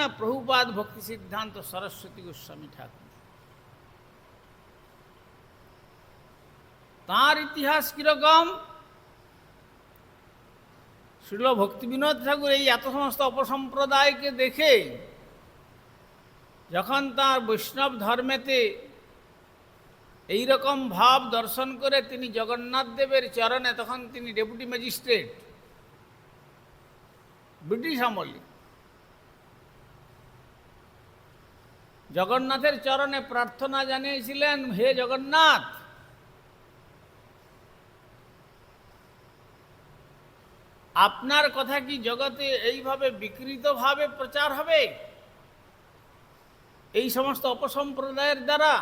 না প্রভুপাদ ভক্তি সিদ্ধান্ত সরস্বতী গোস্বামী ঠাকুর? তার ইতিহাস কীরকম? শিল ভক্তি বিনোদ ঠাকুর এই এত সমস্ত অপসম্প্রদায়কে দেখে যখন তার বৈষ্ণব ধর্মেতে এই রকম ভাব দর্শন করে তিনি জগন্নাথ দেবের চরণে তখন তিনি ডেপুটি ম্যাজিস্ট্রেট, ব্রিটিশ আমলে। জগন্নাথের চরণে প্রার্থনা জানিয়েছিলেন, হে জগন্নাথ! আপনার কথা কি জগতে এইভাবে বিকৃতভাবে প্রচার হবে? এই সমস্ত অপসম্প্রদায়ের দ্বারা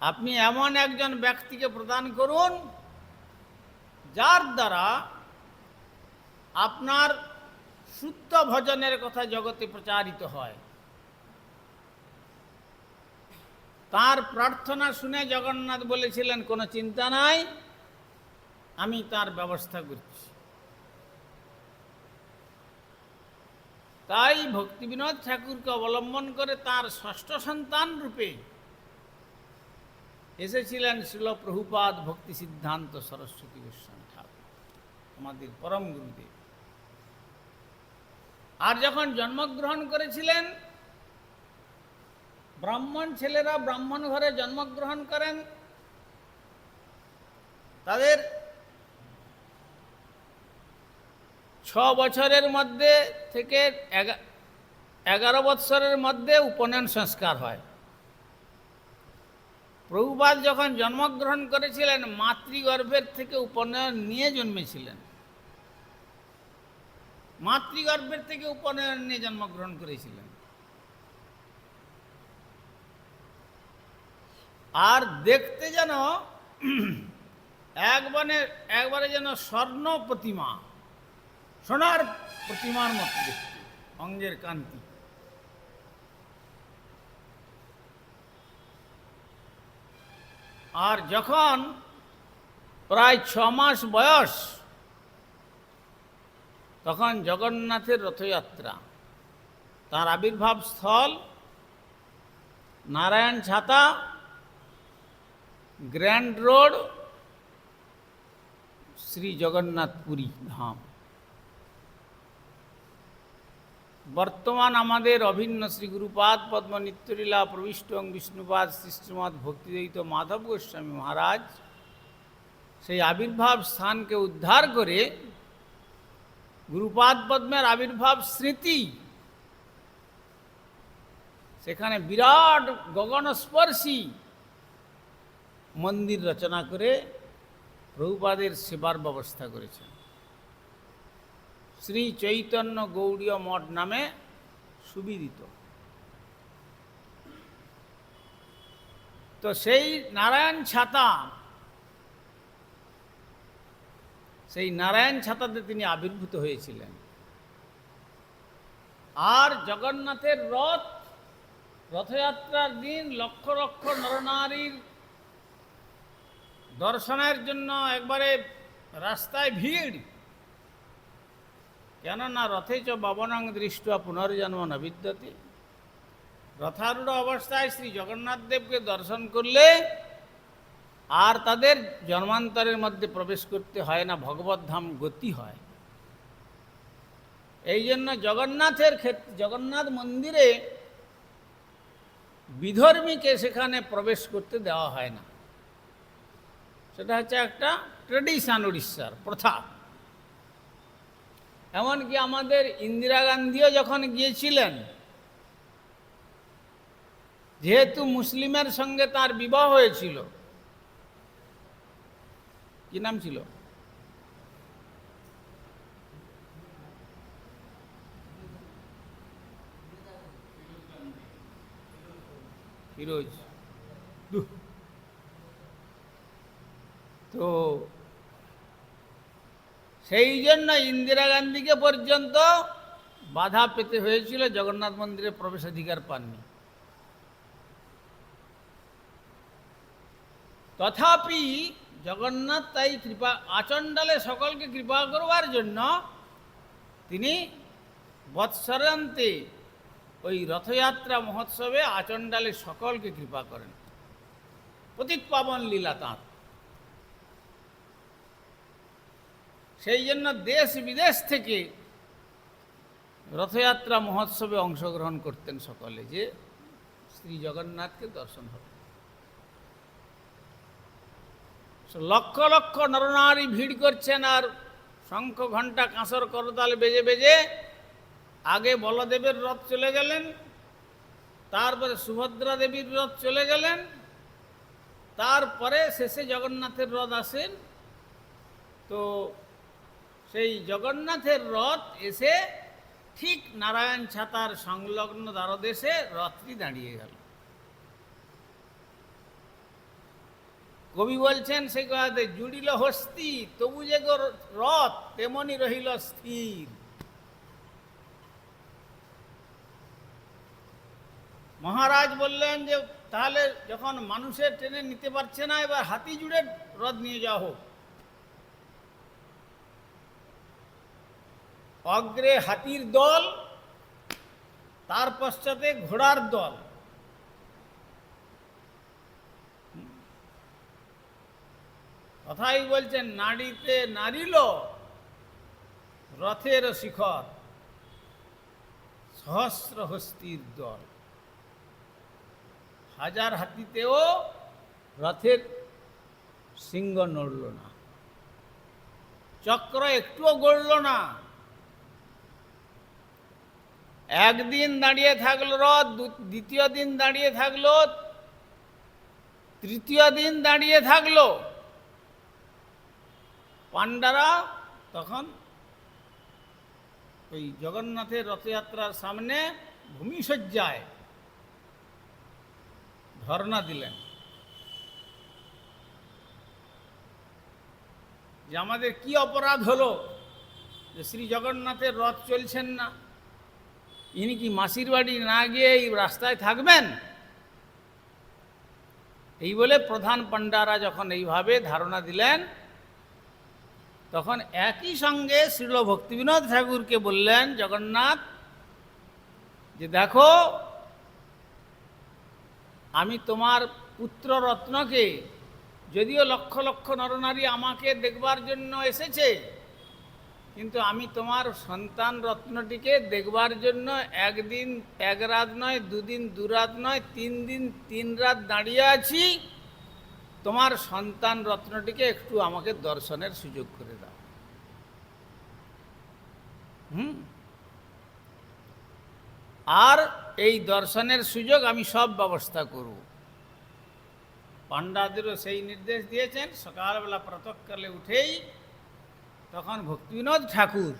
আপনি এমন একজন ব্যক্তিকে প্রদান করুন, যার দ্বারা আপনার শুদ্ধ ভজনের কথা জগতে প্রচারিত হয়। তার প্রার্থনা শুনে জগন্নাথ বলেছিলেন, কোনো চিন্তা নাই, আমি তার ব্যবস্থা করছি। তাই ভক্তি বিনোদ ঠাকুরকে অবলম্বন করে তার ষষ্ঠ সন্তান রূপে এসেছিলেন শিল ভক্তি সিদ্ধান্ত সরস্বতী গোস্বামী ঠাকুর। আমাদের পরম গুরুদেব। আর যখন জন্মগ্রহণ করেছিলেন, ব্রাহ্মণ ছেলেরা ব্রাহ্মণ ঘরে জন্মগ্রহণ করেন, তাদের ছ বছরের মধ্যে থেকে এগা- এগারো বৎসরের মধ্যে উপনয়ন সংস্কার হয়। প্রভুপাদ যখন জন্মগ্রহণ করেছিলেন, মাতৃগর্ভের থেকে উপনয়ন নিয়ে জন্মেছিলেন। মাতৃগর্ভের থেকে উপনয়ন নিয়ে জন্মগ্রহণ করেছিলেন। আর দেখতে যেন একবারে একবারে যেন স্বর্ণ প্রতিমা, সোনার প্রতিমার মতো দেখতে, অঙ্গের কান্তি। আর যখন প্রায় ছ মাস বয়স তখন জগন্নাথের রথযাত্রা। তার আবির্ভাব স্থল, নারায়ণ ছাতা, গ্র্যান্ড রোড, শ্রী জগন্নাথ পুরী ধাম। বর্তমান আমাদের অভিন্ন শ্রী গুরুপাদ পদ্ম নিত্যলীলা প্রবিষ্ট এবং বিষ্ণুপাদ শ্রী শ্রীমৎ ভক্তিদয়িত মাধব গোস্বামী মহারাজ সেই আবির্ভাব স্থানকে উদ্ধার করে গুরুপাদ পদ্মের আবির্ভাব স্মৃতি। সেখানে বিরাট গগনস্পর্শী মন্দির রচনা করে প্রভুপাদের সেবার ব্যবস্থা করেছেন। শ্রী চৈতন্য গৌড়ীয় মঠ নামে সুবিদিত। তো সেই নারায়ণ ছাতা সেই নারায়ণ ছাতাতে তিনি আবির্ভূত হয়েছিলেন। আর জগন্নাথের রথ, রথযাত্রার দিন লক্ষ লক্ষ নরনারীর দর্শনের জন্য একবারে রাস্তায় ভিড়। কেননা রথে চ বাবনাং দৃষ্ট পুনর্জন্ম ন বিদ্যতে। রথারূঢ় অবস্থায় শ্রী জগন্নাথ দেবকে দর্শন করলে আর তাদের জন্মান্তরের মধ্যে প্রবেশ করতে হয় না, ভগবত ধাম গতি হয়। এই জন্য জগন্নাথের ক্ষেত্রে জগন্নাথ মন্দিরে বিধর্মীকে সেখানে প্রবেশ করতে দেওয়া হয় না। সেটা হচ্ছে একটা ট্রেডিশন উড়িষ্যার, প্রথা। এমনকি আমাদের ইন্দিরা গান্ধীও যখন গিয়েছিলেন, যেহেতু মুসলিমের সঙ্গে তার বিবাহ হয়েছিল কি নাম ছিল? ফিরোজ। তো সেই জন্য ইন্দিরা গান্ধীকে পর্যন্ত বাধা পেতে হয়েছিল, জগন্নাথ মন্দিরে প্রবেশাধিকার পাননি। তথাপি জগন্নাথ তাই কৃপা, আচণ্ডালে সকলকে কৃপা করবার জন্য তিনি বৎসরান্তে ওই রথযাত্রা মহোৎসবে আচণ্ডালে সকলকে কৃপা করেন। পতিত পাবন লীলা তাঁর। সেই জন্য দেশ বিদেশ থেকে রথযাত্রা মহোৎসবে অংশগ্রহণ করতেন সকলে যে শ্রী জগন্নাথকে দর্শন হবে। লক্ষ লক্ষ নরনারী ভিড় করছেন আর শঙ্খ ঘণ্টা কাঁসর করতাল বেজে বেজে আগে বলদেবের রথ চলে গেলেন, তারপরে সুভদ্রা দেবীর রথ চলে গেলেন, তারপরে শেষে জগন্নাথের রথ আসেন। তো সেই জগন্নাথের রথ এসে ঠিক নারায়ণ ছাতার সংলগ্ন দ্বারদেশে রথটি দাঁড়িয়ে গেল। কবি বলছেন সেই কথাতে, জুড়িল হস্তি, তবু যে রথ, তেমনি রহিল স্থির। মহারাজ বললেন যে, তাহলে যখন মানুষের ট্রেনে নিতে পারছে না, এবার হাতি জুড়ে রথ নিয়ে যাওয়া হোক। অগ্রে হাতির দল, তার পশ্চাতে ঘোড়ার দল। কথাই বলছেন, নাড়িতে নারিল রথের শিখর, সহস্র হস্তির দল। হাজার হাতিতেও রথের সিংহ নড়ল না। চক্র একটুও গড়ল না। একদিন দাঁড়িয়ে থাকল রথ দ্বিতীয় দিন দাঁড়িয়ে থাকল, তৃতীয় দিন দাঁড়িয়ে থাকল পাণ্ডারা তখন ওই জগন্নাথের রথযাত্রার সামনে ভূমিসজ্জায় ধর্ণা দিলেন। যে আমাদের কি অপরাধ হলো? যে শ্রী জগন্নাথের রথ চলছেন না। ইনি কি মাসির বাড়ি না গিয়ে এই রাস্তায় থাকবেন? এই বলে প্রধান পাণ্ডারা যখন এইভাবে ধারণা দিলেন তখন একই সঙ্গে শ্রীল ভক্তিবিনোদ ঠাকুরকে বললেন, জগন্নাথ, যে দেখো, আমি তোমার পুত্র রত্নকে যদিও লক্ষ লক্ষ নরনারী আমাকে দেখবার জন্য এসেছে, কিন্তু আমি তোমার সন্তান রত্নটিকে দেখবার জন্য একদিন এক রাত নয়, দুদিন দু রাত নয়, তিন দিন তিন রাত দাঁড়িয়ে আছি তোমার সন্তান রত্নটিকে একটু আমাকে দর্শনের সুযোগ করে দাও। হুম? আর এই দর্শনের সুযোগ আমি সব ব্যবস্থা করব। পাণ্ডাদেরও সেই নির্দেশ দিয়েছেন, সকালবেলা প্রাতকালে উঠেই তখন ভক্তিবিনোদ ঠাকুর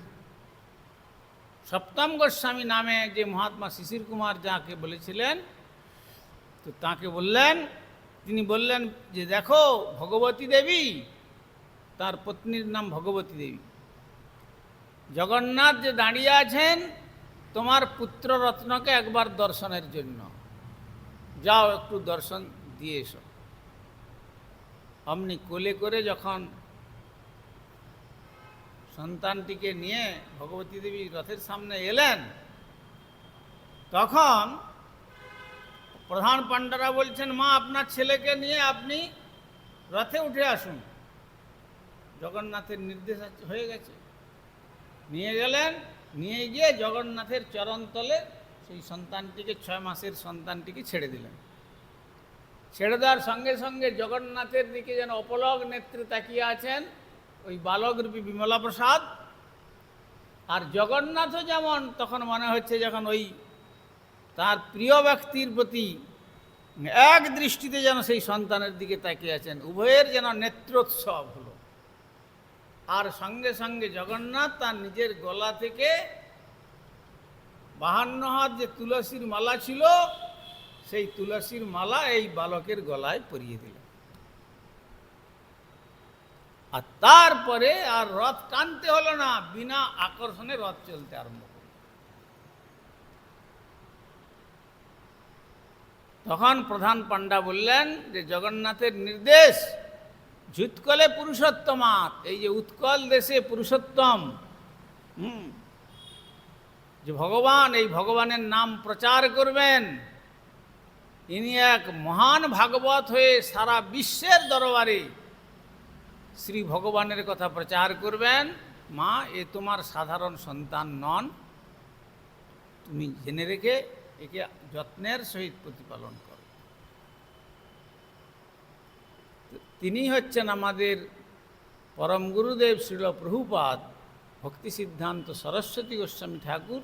সপ্তম গোস্বামী নামে যে মহাত্মা শিশির কুমার যাকে বলেছিলেন, তো তাকে বললেন তিনি বললেন যে দেখো, ভগবতী দেবী, তার পত্নীর নাম ভগবতী দেবী। জগন্নাথ যে দাঁড়িয়ে আছেন, তোমার পুত্র রত্নকে একবার দর্শনের জন্য। যাও একটু দর্শন দিয়ে এসো। অমনি কোলে করে যখন সন্তানটিকে নিয়ে ভগবতী দেবী রথের সামনে এলেন, তখন প্রধান পাণ্ডারা বলছেন, মা, আপনার ছেলেকে নিয়ে আপনি রথে উঠে আসুন। জগন্নাথের নির্দেশ হয়ে গেছে। নিয়ে গেলেন, নিয়ে গিয়ে জগন্নাথের চরণতলে সেই সন্তানটিকে, ছয় মাসের সন্তানটিকে ছেড়ে দিলেন। ছেড়ে দেওয়ার সঙ্গে সঙ্গে জগন্নাথের দিকে যেন অপলক নেত্রে তাকিয়ে আছেন ওই বালকরূপী বিমলা প্রসাদ আর জগন্নাথও যেমন, তখন মনে হচ্ছে যখন ওই তার প্রিয় ব্যক্তির প্রতি এক দৃষ্টিতে যেন সেই সন্তানের দিকে তাকিয়ে আছেন, উভয়ের যেন নেত্রোৎসব হলো। আর সঙ্গে সঙ্গে জগন্নাথ তার নিজের গলা থেকে বাহান্ন হাত যে তুলসীর মালা ছিল, সেই তুলসীর মালা এই বালকের গলায় পরিয়ে দিলেন। আর তারপরে আর রথ টানতে হলো না, বিনা আকর্ষণে রথ চলতে আরম্ভ তখন প্রধান পাণ্ডা বললেন যে, জগন্নাথের নির্দেশ ঝুৎকলে পুরুষোত্তমাত। এই যে উৎকল দেশে পুরুষোত্তম, হুম, যে ভগবান, এই ভগবানের নাম প্রচার করবেন। ইনি এক মহান ভাগবত হয়ে সারা বিশ্বের দরবারে শ্রী ভগবানের কথা প্রচার করবেন। মা, এ তোমার সাধারণ সন্তান নন। তুমি জেনে রেখে একে যত্নের সহিত প্রতিপালন করো। তিনি হচ্ছেন আমাদের পরম গুরুদেব শ্রীল প্রভুপাদ, ভক্তি সিদ্ধান্ত সরস্বতী গোস্বামী ঠাকুর